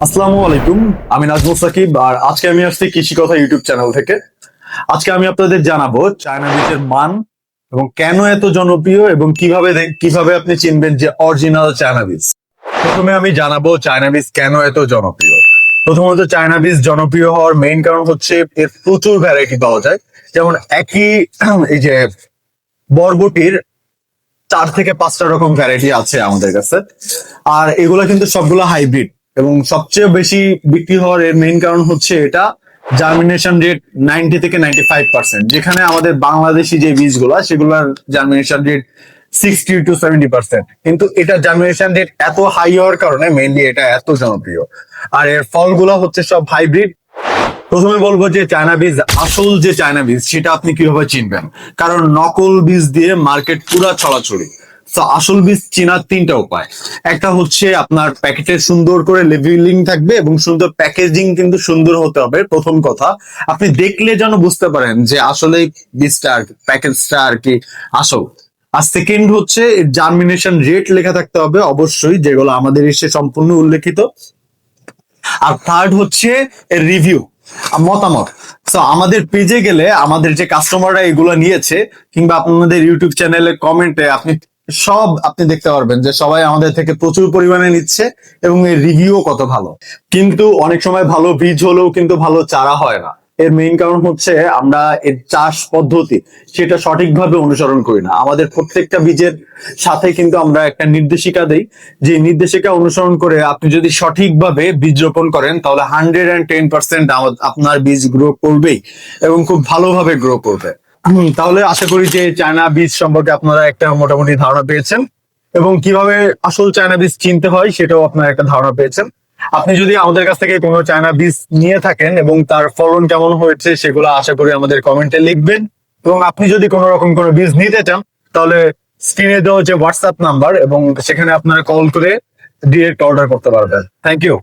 আসসালামু আলাইকুম, আমি নাজমুল সাকিব, আর আজকে আমি আসছি কৃষি কথা ইউটিউব চ্যানেল থেকে। আজকে আমি আপনাদের জানাব চায়না বীজের মান এবং কেন এত জনপ্রিয় এবং কীভাবে কীভাবে আপনি চিনবেন যে অরিজিনাল চায়না বীজ। প্রথমে আমি জানাব চায়না বীজ কেন এত জনপ্রিয়। প্রথমত চায়না বীজ জনপ্রিয় হওয়ার মেইন কারণ হচ্ছে এর প্রচুর ভ্যারাইটি পাওয়া যায়। যেমন একই, এই যে বরবটির চার থেকে পাঁচটা রকম ভ্যারাইটি আছে আমাদের কাছে। আর এগুলা কিন্তু সবগুলো হাইব্রিড এবং সবচেয়ে বেশি বিক্রি হওয়ার এর মেইন কারণ হচ্ছে এটা জার্মিনেশন রেট নাইনটি থেকে নাইনটি ফাইভ পার্সেন্ট যেখানে আমাদের বাংলাদেশি যে বীজগুলা, সেগুলোর germination rate sixty to seventy percent কিন্তু এটা জার্মিনেশন রেট এত হাই হওয়ার কারণে মেইনলি এটা এত জনপ্রিয়। আর এর ফলগুলো হচ্ছে সব হাইব্রিড প্রথমে বলব যে চায়না বীজ, আসল যে চায়না বীজ, সেটা আপনি কীভাবে চিনবেন? কারণ নকল বীজ দিয়ে মার্কেট পুরা ছড়াছড়ি। তো আসল বীজ চেনার তিনটা উপায়। একটা হচ্ছে আপনার প্যাকেটে সুন্দর করে লেবেলিং থাকবে এবং সুন্দর প্যাকেজিং কিন্তু সুন্দর হতে হবে, প্রথম কথা। আপনি দেখলে যেন বুঝতে পারেন যে আসলে বীজটা আর প্যাকেজটা আর কি আসল। আর সেকেন্ড হচ্ছে জার্মিনেশন রেট লেখা থাকতে হবে অবশ্যই, যেগুলো আমাদের এসে সম্পূর্ণ উল্লেখিত। আর থার্ড হচ্ছে রিভিউ মতামত। তো আমাদের পেজে গেলে আমাদের যে কাস্টমাররা এগুলো নিয়েছে, কিংবা আপনাদের ইউটিউব চ্যানেলে কমেন্টে আপনি সব আপনি দেখতে পারবেন যে সবাই আমাদের থেকে প্রচুর পরিমাণে নিচ্ছে এবং এর রিভিউ কত ভালো। কিন্তু অনেক সময় ভালো বীজ হলেও কিন্তু ভালো চারা হয় না। এর মেইন কারণ হচ্ছে আমরা এর চাষ পদ্ধতি, সেটা সঠিকভাবে অনুসরণ করি না। আমাদের প্রত্যেকটা বীজের সাথে কিন্তু আমরা একটা নির্দেশিকা দেই। যে নির্দেশিকা অনুসরণ করে আপনি যদি সঠিকভাবে বীজ রোপণ করেন, তাহলে হান্ড্রেড অ্যান্ড টেন পার্সেন্ট আপনার বীজ গ্রো করবেই এবং খুব ভালোভাবে গ্রো করবে। হুম, তাহলে আশা করি যে চায়না বীজ সম্পর্কে আপনারা একটা মোটামুটি ধারণা পেয়েছেন এবং কীভাবে আসল চায়না বীজ চিনতে হয় সেটাও আপনারা একটা ধারণা পেয়েছেন। আপনি যদি আমাদের কাছ থেকে কোনো চায়না বীজ নিয়ে থাকেন এবং তার ফলন কেমন হয়েছে সেগুলো আশা করি আমাদের কমেন্টে লিখবেন এবং আপনি যদি কোনো রকম কোনো বীজ নিতে চান তাহলে স্ক্রিনে দেওয়া যে হোয়াটসঅ্যাপ নাম্বার এবং সেখানে আপনারা কল করে ডিরেক্ট অর্ডার করতে পারবেন। Thank you